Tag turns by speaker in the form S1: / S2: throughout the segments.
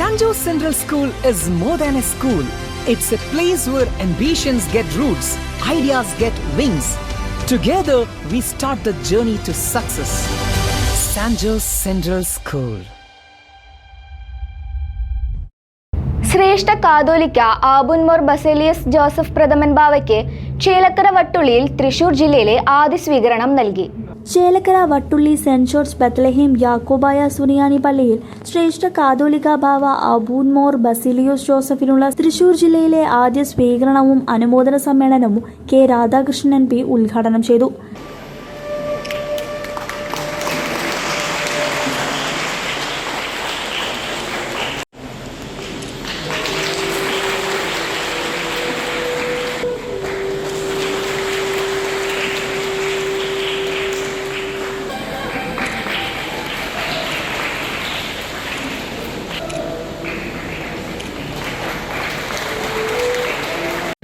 S1: San Jose Central School is more than a school. It's a place where ambitions get roots, ideas get wings. Together, we start the journey to success. San Jose Central School.
S2: Shreshtha Catholicos Aboon Mor Baselios Joseph Prathaman ബാവയ്ക്ക് Chelakkara വട്ടുള്ളിയിൽ തൃശൂർ ജില്ലയിലെ ആദ്യ സ്വീകരണം നൽകി.
S3: Chelakkara Vattulli Saint George Bethlehem Yakobaya സുനിയാനി പള്ളിയിൽ ശ്രേഷ്ഠ കാതോലിക ഭാവ അബൂൻമോർ ബസിലിയോസ് ജോസഫിനുള്ള തൃശൂർ ജില്ലയിലെ ആദ്യ സ്വീകരണവും അനുമോദന സമ്മേളനവും കെ രാധാകൃഷ്ണൻ പി ഉദ്ഘാടനം ചെയ്തു.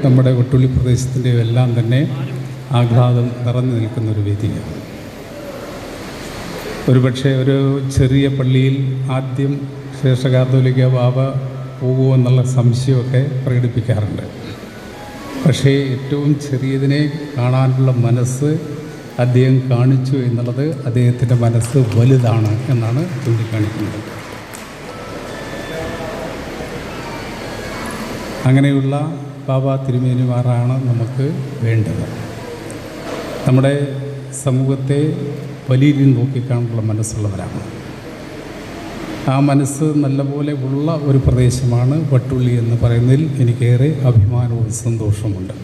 S4: നമ്മുടെ ഒട്ടുള്ളി പ്രദേശത്തിന്റെ എല്ലാം തന്നെ ആഹ്ലാദം നിറഞ്ഞു നിൽക്കുന്ന ഒരു വേദിയാണ്. ഒരുപക്ഷെ ഒരു ചെറിയ പള്ളിയിൽ ആദ്യം ശേഷ കാത്തോലിക്ക ബാബ പോകുമോ എന്നുള്ള സംശയമൊക്കെ പ്രകടിപ്പിക്കാറുണ്ട്. പക്ഷേ ഏറ്റവും ചെറിയതിനെ കാണാനുള്ള മനസ്സ് അദ്ദേഹം കാണിച്ചു എന്നുള്ളത് അദ്ദേഹത്തിന്റെ മനസ്സ് വലുതാണ് എന്നാണ് ചൂണ്ടിക്കാണിക്കുന്നത്. അങ്ങനെയുള്ള ബാബ തിരുമേനിമാരാണ് നമുക്ക് വേണ്ടത്. നമ്മുടെ സമൂഹത്തെ വലിയ രീതിയിൽ നോക്കിക്കാണുള്ള മനസ്സുള്ളവരാണ്. ആ മനസ്സ് നല്ലപോലെ ഉള്ള ഒരു പ്രദേശമാണ് വട്ടുള്ളി എന്ന് പറയുന്നതിൽ എനിക്കേറെ അഭിമാനവും സന്തോഷമുണ്ട്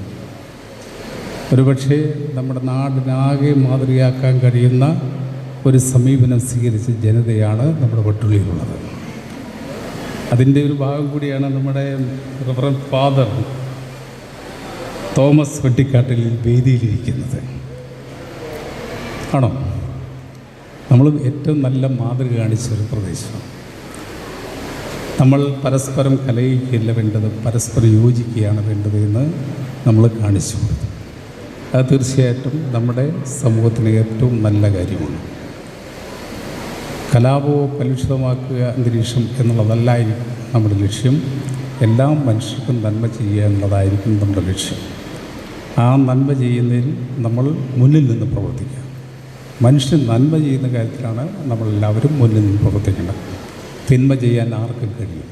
S4: ഒരുപക്ഷെ നമ്മുടെ നാടിനാകെ മാതൃകയാക്കാൻ കഴിയുന്ന ഒരു സമീപനം സ്വീകരിച്ച ജനതയാണ് നമ്മുടെ വട്ടുള്ളിയിലുള്ളത്. അതിന്റെ ഒരു ഭാഗം കൂടിയാണ് നമ്മുടെ റവറൻ ഫാദർ തോമസ് വെട്ടിക്കാട്ടിൽ വേദിയിലിരിക്കുന്നത്. ആണോ? നമ്മൾ ഏറ്റവും നല്ല മാതൃക കാണിച്ച ഒരു പ്രദേശമാണ് നമ്മൾ പരസ്പരം കലയിക്കുകയല്ല വേണ്ടത് പരസ്പരം യോജിക്കുകയാണ് വേണ്ടത് എന്ന് നമ്മൾ കാണിച്ചു കൊടുത്തു. അത് തീർച്ചയായിട്ടും നമ്മുടെ സമൂഹത്തിന് ഏറ്റവും നല്ല കാര്യമാണ്. കലാപവും കലുഷിതമാക്കുക അന്തരീക്ഷം എന്നുള്ളതല്ലായിരിക്കും നമ്മുടെ ലക്ഷ്യം. എല്ലാ മനുഷ്യർക്കും നന്മ ചെയ്യുക എന്നുള്ളതായിരിക്കും നമ്മുടെ ലക്ഷ്യം. ആ നന്മ ചെയ്യുന്നതിൽ നമ്മൾ മുന്നിൽ നിന്ന് പ്രവർത്തിക്കുക. മനുഷ്യൻ നന്മ ചെയ്യുന്ന കാര്യത്തിലാണ് നമ്മളെല്ലാവരും മുന്നിൽ നിന്ന് പ്രവർത്തിക്കേണ്ടത്. തിന്മ ചെയ്യാൻ ആർക്കും കഴിയും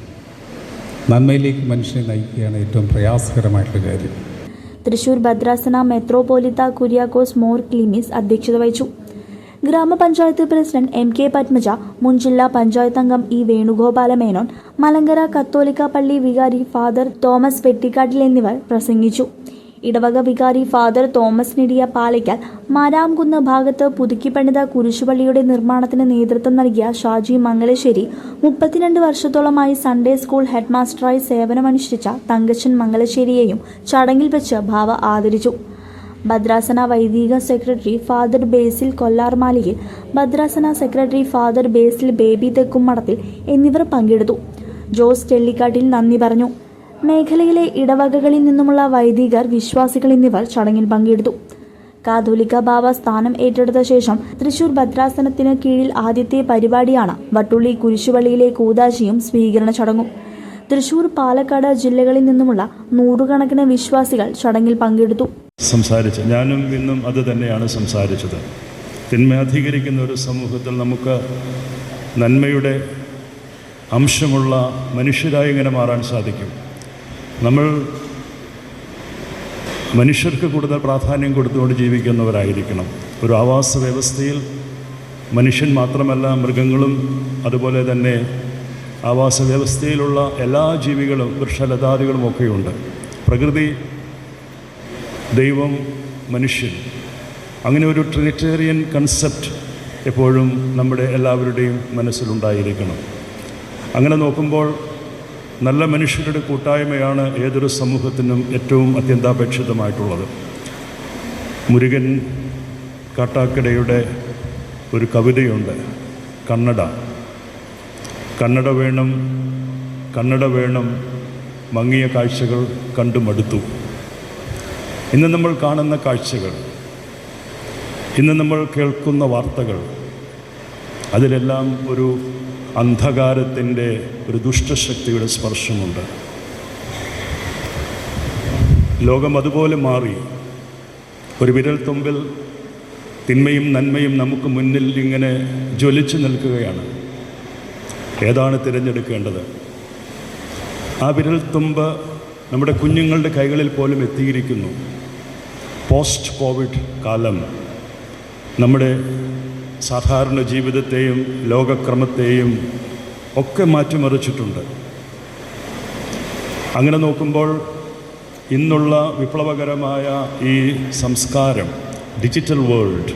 S4: നന്മയിലേക്ക് മനുഷ്യനെ നയിക്കുകയാണ് ഏറ്റവും പ്രയാസകരമായിട്ടുള്ള കാര്യം.
S3: തൃശൂർ ഭദ്രാസന മെത്രോപോലിത്ത കുര്യാക്കോസ് മോർ ക്ലിമിസ് അധ്യക്ഷത വഹിച്ചു. ഗ്രാമപഞ്ചായത്ത് പ്രസിഡന്റ് എം കെ പത്മജ മുൻ ജില്ലാ പഞ്ചായത്ത് അംഗം ഇ വേണുഗോപാല മേനോൻ മലങ്കര കത്തോലിക്ക പള്ളി വികാരി ഫാദർ തോമസ് വെട്ടിക്കാട്ടിൽ എന്നിവർ പ്രസംഗിച്ചു. ഇടവക വികാരി father Thomas Nediyapalakkal Maramkunnu ഭാഗത്ത് പുതുക്കിപ്പണിത കുരിശുപള്ളിയുടെ നിർമ്മാണത്തിന് നേതൃത്വം നൽകിയ ഷാജി മംഗലശ്ശേരി മുപ്പത്തിരണ്ട് വർഷത്തോളമായി സൺഡേ സ്കൂൾ ഹെഡ്മാസ്റ്ററായി സേവനമനുഷ്ഠിച്ച തങ്കച്ചൻ മംഗലശ്ശേരിയെയും ചടങ്ങിൽ വെച്ച് ഭാവ ആദരിച്ചു. ഭദ്രാസന വൈദിക സെക്രട്ടറി ഫാദർ ബേസിൽ കൊല്ലാർമാലിയിൽ ഭദ്രാസന secretary father Basil Baby Thekkumadathil എന്നിവർ പങ്കെടുത്തു. ജോസ് ചെള്ളിക്കാട്ടിൽ നന്ദി പറഞ്ഞു. മേഖലയിലെ ഇടവകകളിൽ നിന്നുമുള്ള വൈദികർ വിശ്വാസികൾ എന്നിവർ ചടങ്ങിൽ പങ്കെടുത്തു. കാതോലിക്ക ബാബ സ്ഥാനം ഏറ്റെടുത്ത ശേഷം തൃശൂർ ഭദ്രാസനത്തിന് കീഴിൽ ആദ്യത്തെ പരിപാടിയാണ് വട്ടുള്ളി കുരിശുവള്ളിയിലെ കൂതാശിയും സ്വീകരണ ചടങ്ങും. തൃശൂർ പാലക്കാട് ജില്ലകളിൽ നിന്നുമുള്ള നൂറുകണക്കിന് വിശ്വാസികൾ ചടങ്ങിൽ പങ്കെടുത്തു.
S5: സംസാരിച്ചു ഞാനും ഇന്നും അത് തന്നെയാണ് സംസാരിച്ചത്. തിന്മ അധികരിക്കുന്ന ഒരു സമൂഹത്തിൽ നമുക്ക് നന്മയുടെ അംശമുള്ള മനുഷ്യരായി ഇങ്ങനെ മാറാൻ സാധിക്കും. നമ്മൾ മനുഷ്യർക്ക് കൂടുതൽ പ്രാധാന്യം കൊടുത്തുകൊണ്ട് ജീവിക്കുന്നവരായിരിക്കണം. ഒരു ആവാസ വ്യവസ്ഥയിൽ മനുഷ്യൻ മാത്രമല്ല മൃഗങ്ങളും അതുപോലെ തന്നെ ആവാസ വ്യവസ്ഥയിലുള്ള എല്ലാ ജീവികളും വൃക്ഷലതാദികളും ഒക്കെയുണ്ട്. പ്രകൃതി ദൈവം മനുഷ്യൻ. അങ്ങനെ ഒരു ട്രിനിറ്റേറിയൻ കൺസെപ്റ്റ് എപ്പോഴും നമ്മുടെ എല്ലാവരുടെയും മനസ്സിലുണ്ടായിരിക്കണം. അങ്ങനെ നോക്കുമ്പോൾ നല്ല മനുഷ്യരുടെ കൂട്ടായ്മയാണ് ഏതൊരു സമൂഹത്തിനും ഏറ്റവും അത്യന്താപേക്ഷിതമായിട്ടുള്ളത്. മുരുകൻ കാട്ടാക്കടയുടെ ഒരു കവിതയുണ്ട് കന്നഡ കന്നഡ വേണം കന്നഡ വേണം മങ്ങിയ കാഴ്ചകൾ കണ്ടു മടുത്തു ഇന്ന് നമ്മൾ കാണുന്ന കാഴ്ചകൾ ഇന്ന് നമ്മൾ കേൾക്കുന്ന വാർത്തകൾ അതിലെല്ലാം ഒരു അന്ധകാരത്തിന്റെ ഒരു ദുഷ്ടശക്തിയുടെ സ്പർശമുണ്ട്. ലോകം അതുപോലെ മാറി. ഒരു വിരൽ തുമ്പിൽ തിന്മയും നന്മയും നമുക്ക് മുന്നിൽ ഇങ്ങനെ ജ്വലിച്ചു നിൽക്കുകയാണ്. ഏതാണ് തിരഞ്ഞെടുക്കേണ്ടത്? ആ വിരൽ തുമ്പ് നമ്മുടെ കുഞ്ഞുങ്ങളുടെ കൈകളിൽ പോലും എത്തിയിരിക്കുന്നു. പോസ്റ്റ് കോവിഡ് കാലം നമ്മുടെ സാധാരണ ജീവിതത്തെയും ലോകക്രമത്തെയും ഒക്കെ മാറ്റിമറിച്ചിട്ടുണ്ട്. അങ്ങനെ നോക്കുമ്പോൾ ഇന്നുള്ള വിപ്ലവകരമായ ഈ സംസ്കാരം ഡിജിറ്റൽ വേൾഡ്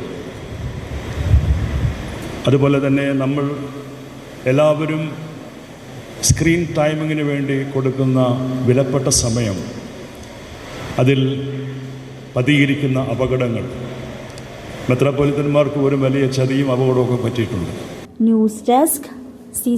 S5: അതുപോലെ തന്നെ നമ്മൾ എല്ലാവരും സ്ക്രീൻ ടൈമിങ്ങിന് വേണ്ടി കൊടുക്കുന്ന വിലപ്പെട്ട സമയം അതിൽ പതിയിരിക്കുന്ന അപകടങ്ങൾ മെത്രാപ്പൊലിത്തന്മാർക്ക് ഒരു വലിയ ചതിയും അപകടമൊക്കെ പറ്റിയിട്ടുണ്ട്.
S3: News desk C